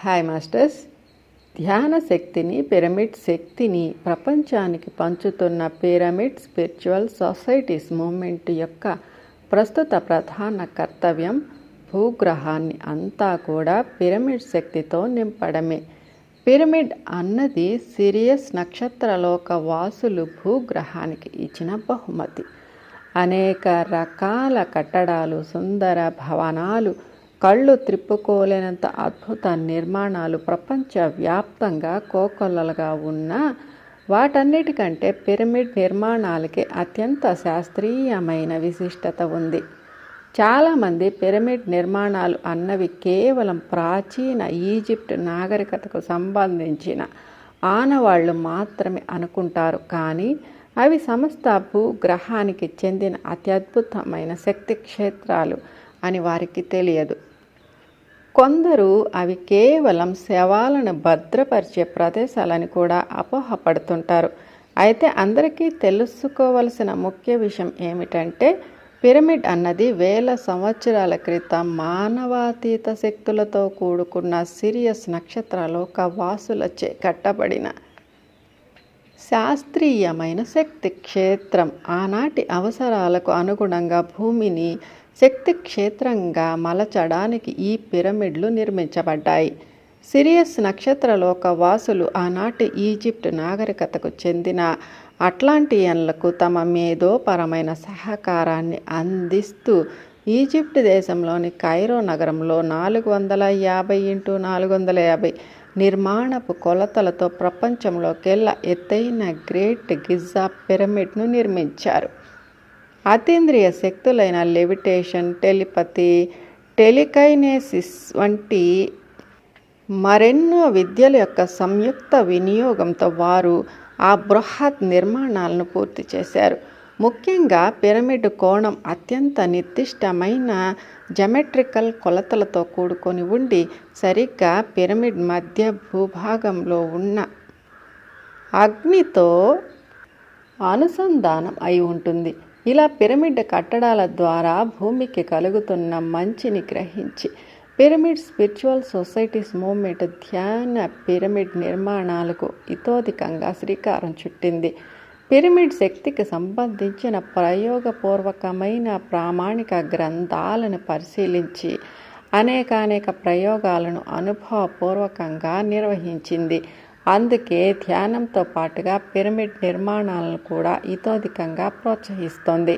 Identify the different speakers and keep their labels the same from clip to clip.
Speaker 1: Hi masters ధ్యాన శక్తిని pyramid శక్తిని ప్రపంచానికి పంచుతున్న పిరమిడ్ స్పిరిచువల్ సొసైటీస్ మూమెంట్ యొక్క ప్రస్తుత ప్రధాన కర్తవ్యం భూగ్రహాన్ని అంతా కూడా పిరమిడ్ శక్తితో నింపడమే. పిరమిడ్ అన్నది సిరియస్ నక్షత్రలోక వాసులు భూగ్రహానికి ఇచ్చిన బహుమతి. అనేక రకాల కట్టడాలు సుందర భవనాలు కళ్ళు త్రిప్పుకోలేనంత అద్భుత నిర్మాణాలు ప్రపంచవ్యాప్తంగా కోకొల్లలుగా ఉన్న వాటన్నిటికంటే పిరమిడ్ నిర్మాణాలకి అత్యంత శాస్త్రీయమైన విశిష్టత ఉంది. చాలామంది పిరమిడ్ నిర్మాణాలు అన్నవి కేవలం ప్రాచీన ఈజిప్ట్ నాగరికతకు సంబంధించిన ఆనవాళ్ళు మాత్రమే అనుకుంటారు. కానీ అవి సమస్త భూగ్రహానికి చెందిన అత్యద్భుతమైన శక్తి క్షేత్రాలు అని వారికి తెలియదు. కొందరు అవి కేవలం శవాలను భద్రపరిచే ప్రదేశాలని కూడా అపోహపడుతుంటారు. అయితే అందరికీ తెలుసుకోవలసిన ముఖ్య విషయం ఏమిటంటే పిరమిడ్ అన్నది వేల సంవత్సరాల క్రితం మానవాతీత శక్తులతో కూడుకున్న సిరియస్ నక్షత్రలోక వాసులచే కట్టబడిన శాస్త్రీయమైన శక్తి క్షేత్రం. ఆనాటి అవసరాలకు అనుగుణంగా భూమిని శక్తి క్షేత్రంగా మలచడానికి ఈ పిరమిడ్లు నిర్మించబడ్డాయి. సిరియస్ నక్షత్రలోక వాసులు ఆనాటి ఈజిప్ట్ నాగరికతకు చెందిన అట్లాంటియన్లకు తమ మేధోపరమైన సహకారాన్ని అందిస్తూ ఈజిప్ట్ దేశంలోని కైరో నగరంలో నాలుగు వందల యాభై ఇంటూ నాలుగు వందల యాభై నిర్మాణపు కొలతలతో ప్రపంచంలోకెల్లా ఎత్తైన గ్రేట్ గిజా పిరమిడ్ను నిర్మించారు. అతీంద్రియ శక్తులైన లెవిటేషన్ టెలిపతి టెలికైనేసిస్ వంటి మరెన్నో విద్యల యొక్క సంయుక్త వినియోగంతో వారు ఆ బృహత్ నిర్మాణాలను పూర్తి చేశారు. ముఖ్యంగా పిరమిడ్ కోణం అత్యంత నిర్దిష్టమైన జమెట్రికల్ కొలతలతో కూడుకొని ఉండి సరిగ్గా పిరమిడ్ మధ్య భూభాగంలో ఉన్న అగ్నితో అనుసంధానం అయి ఉంటుంది. ఇలా పిరమిడ్ కట్టడాల ద్వారా భూమికి కలుగుతున్న మంచిని గ్రహించి పిరమిడ్ స్పిరిచువల్ సొసైటీస్ మూవ్మెంట్ ధ్యాన పిరమిడ్ నిర్మాణాలకు ఇతోధికంగా శ్రీకారం చుట్టింది. పిరమిడ్ శక్తికి సంబంధించిన ప్రయోగపూర్వకమైన ప్రామాణిక గ్రంథాలను పరిశీలించి అనేకానేక ప్రయోగాలను అనుభవపూర్వకంగా నిర్వహించింది. అందుకే ధ్యానంతో పాటుగా పిరమిడ్ నిర్మాణాలను కూడా ఇతోధికంగా ప్రోత్సహిస్తోంది.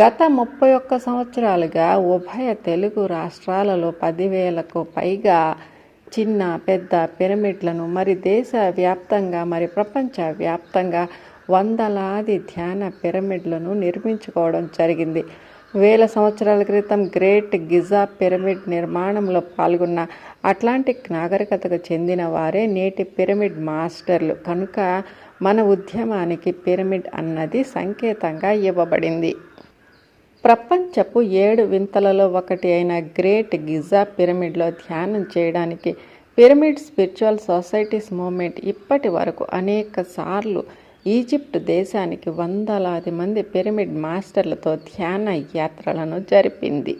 Speaker 1: గత ముప్పై ఒక్క సంవత్సరాలుగా ఉభయ తెలుగు రాష్ట్రాలలో పదివేలకు పైగా చిన్న పెద్ద పిరమిడ్లను మరి దేశ వ్యాప్తంగా మరి ప్రపంచవ్యాప్తంగా వందలాది ధ్యాన పిరమిడ్లను నిర్మించుకోవడం జరిగింది. వేల సంవత్సరాల క్రితం గ్రేట్ గిజా పిరమిడ్ నిర్మాణంలో పాల్గొన్న అట్లాంటిక్ నాగరికతకు చెందిన వారే నేటి పిరమిడ్ మాస్టర్లు. కనుక మన ఉద్యమానికి పిరమిడ్ అన్నది సంకేతంగా ఇవ్వబడింది. ప్రపంచపు ఏడు వింతలలో ఒకటి అయిన గ్రేట్ గిజా పిరమిడ్లో ధ్యానం చేయడానికి పిరమిడ్ స్పిరిచువల్ సొసైటీస్ మూమెంట్ ఇప్పటి వరకు అనేక సార్లు ఈజిప్ట్ దేశానికి వందలాది మంది పిరమిడ్ మాస్టర్లతో ధ్యాన యాత్రలను జరిపింది.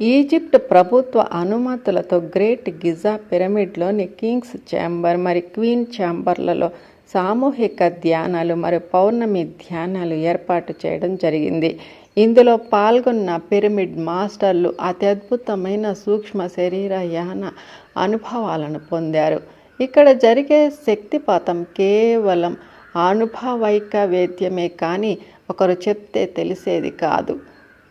Speaker 1: ఈజిప్ట్ ప్రభుత్వ అనుమతులతో గ్రేట్ గిజా పిరమిడ్లోని కింగ్స్ ఛాంబర్ మరి క్వీన్ ఛాంబర్లలో సామూహిక ధ్యానాలు మరియు పౌర్ణమి ధ్యానాలు ఏర్పాటు చేయడం జరిగింది. ఇందులో పాల్గొన్న పిరమిడ్ మాస్టర్లు అత్యద్భుతమైన సూక్ష్మ శరీర యాన అనుభవాలను పొందారు. ఇక్కడ జరిగే శక్తిపాతం కేవలం అనుభవైక వేద్యమే కానీ ఒకరు చెప్తే తెలిసేది కాదు.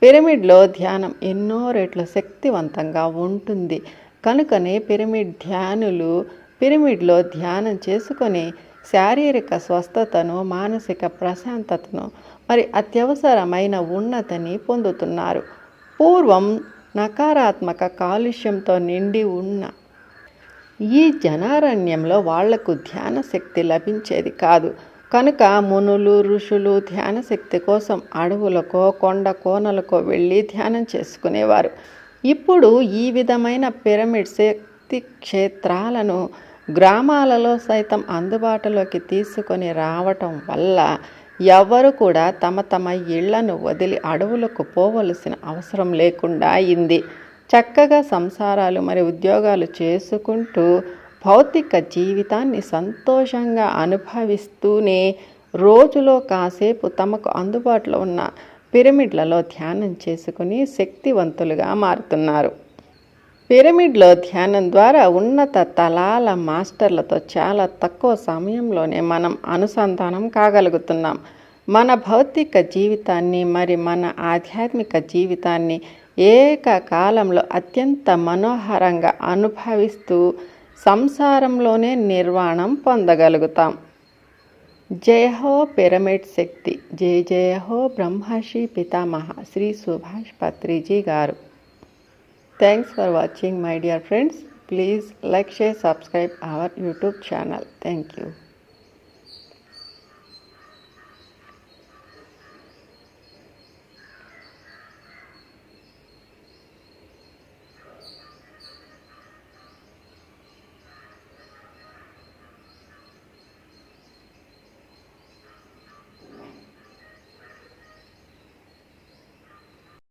Speaker 1: పిరమిడ్లో ధ్యానం ఎన్నో రెట్లు శక్తివంతంగా ఉంటుంది. కనుకనే పిరమిడ్ ధ్యానులు పిరమిడ్లో ధ్యానం చేసుకొని శారీరక స్వస్థతను మానసిక ప్రశాంతతను మరి అత్యవసరమైన ఉన్నతిని పొందుతున్నారు. పూర్వం నకారాత్మక కాలుష్యంతో నిండి ఉన్న ఈ జనారణ్యంలో వాళ్ళకు ధ్యాన శక్తి లభించేది కాదు. కనుక మునులు ఋషులు ధ్యాన శక్తి కోసం అడవులకో కొండ కోనలకో వెళ్ళి ధ్యానం చేసుకునేవారు. ఇప్పుడు ఈ విధమైన పిరమిడ్ శక్తి క్షేత్రాలను గ్రామాలలో సైతం అందుబాటులోకి తీసుకొని రావటం వల్ల ఎవరు కూడా తమ తమ ఇళ్ళను వదిలి అడవులకు పోవలసిన అవసరం లేకుండా అయింది. చక్కగా సంసారాలు మరి ఉద్యోగాలు చేసుకుంటూ భౌతిక జీవితాన్ని సంతోషంగా అనుభవిస్తూనే రోజులో కాసేపు తమకు అందుబాటులో ఉన్న పిరమిడ్లలో ధ్యానం చేసుకుని శక్తివంతులుగా మారుతున్నారు. పిరమిడ్లో ధ్యానం ద్వారా ఉన్నత తలాల మాస్టర్లతో చాలా తక్కువ సమయంలోనే మనం అనుసంధానం కాగలుగుతున్నాం. మన భౌతిక జీవితాన్ని మరి మన ఆధ్యాత్మిక జీవితాన్ని ఏకకాలంలో అత్యంత మనోహరంగా అనుభవిస్తూ సంసారంలోనే నిర్వాణం పొందగలుగుతాం. జయ హో పిరమిడ్ శక్తి. జయ జయ హో బ్రహ్మర్షి పితామహ. శ్రీ సుభాష్ పత్రిజీ గారు. Thanks for watching my dear friends please like share subscribe our YouTube channel thank you